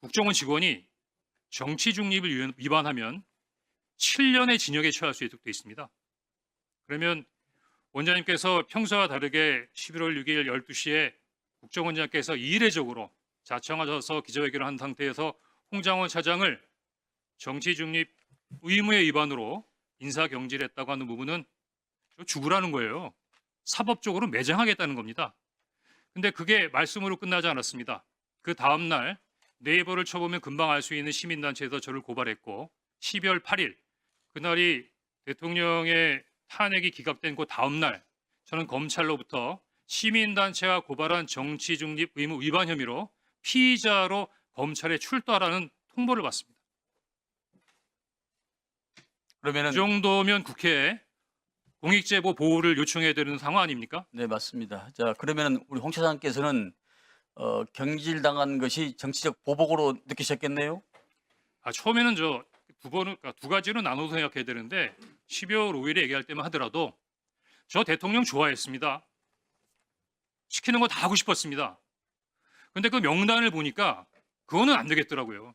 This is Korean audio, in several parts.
국정원 직원이 정치 중립을 위반- 위반하면 7년의 징역에 처할 수 있도록 되어 있습니다. 그러면 원장님께서 평소와 다르게 11월 6일 12시에 국정원장께서 이례적으로 자청하셔서 기자회견을 한 상태에서 홍장원 차장을 정치 중립 의무의 위반으로 인사 경질했다고 하는 부분은 저 죽으라는 거예요. 사법적으로 매장하겠다는 겁니다. 근데 그게 말씀으로 끝나지 않았습니다. 그 다음 날 네이버를 쳐보면 금방 알 수 있는 시민단체에서 저를 고발했고 12월 8일 그날이 대통령의 탄핵이 기각된 그 다음 날 저는 검찰로부터 시민단체가 고발한 정치 중립 의무 위반 혐의로 피의자로 검찰에 출두하라는 통보를 받습니다. 그러면은 이 정도면 국회에 공익제보 보호를 요청해야 되는 상황 아닙니까? 네 맞습니다. 자 그러면은 우리 홍 차장께서는 어, 경질당한 것이 정치적 보복으로 느끼셨겠네요. 아, 처음에는 저 두 번은 그러니까 두 가지로 나눠서 생각해야 되는데 12월 5일에 얘기할 때만 하더라도 저 대통령 좋아했습니다. 시키는 거 다 하고 싶었습니다. 근데 그 명단을 보니까 그거는 안 되겠더라고요.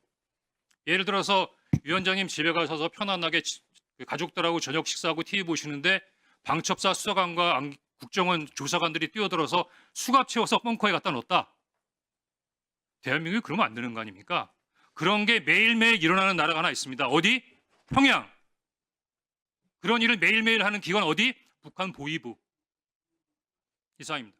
예를 들어서 위원장님 집에 가셔서 편안하게 지- 그 가족들하고 저녁 식사하고 TV 보시는데 방첩사 수사관과 안- 국정원 조사관들이 뛰어들어서 수갑 채워서 벙커에 갖다 넣었다. 대한민국이 그러면 안 되는 거 아닙니까? 그런 게 매일매일 일어나는 나라가 하나 있습니다. 어디? 평양. 그런 일을 매일매일 하는 기관 어디? 북한 보위부. 이상입니다.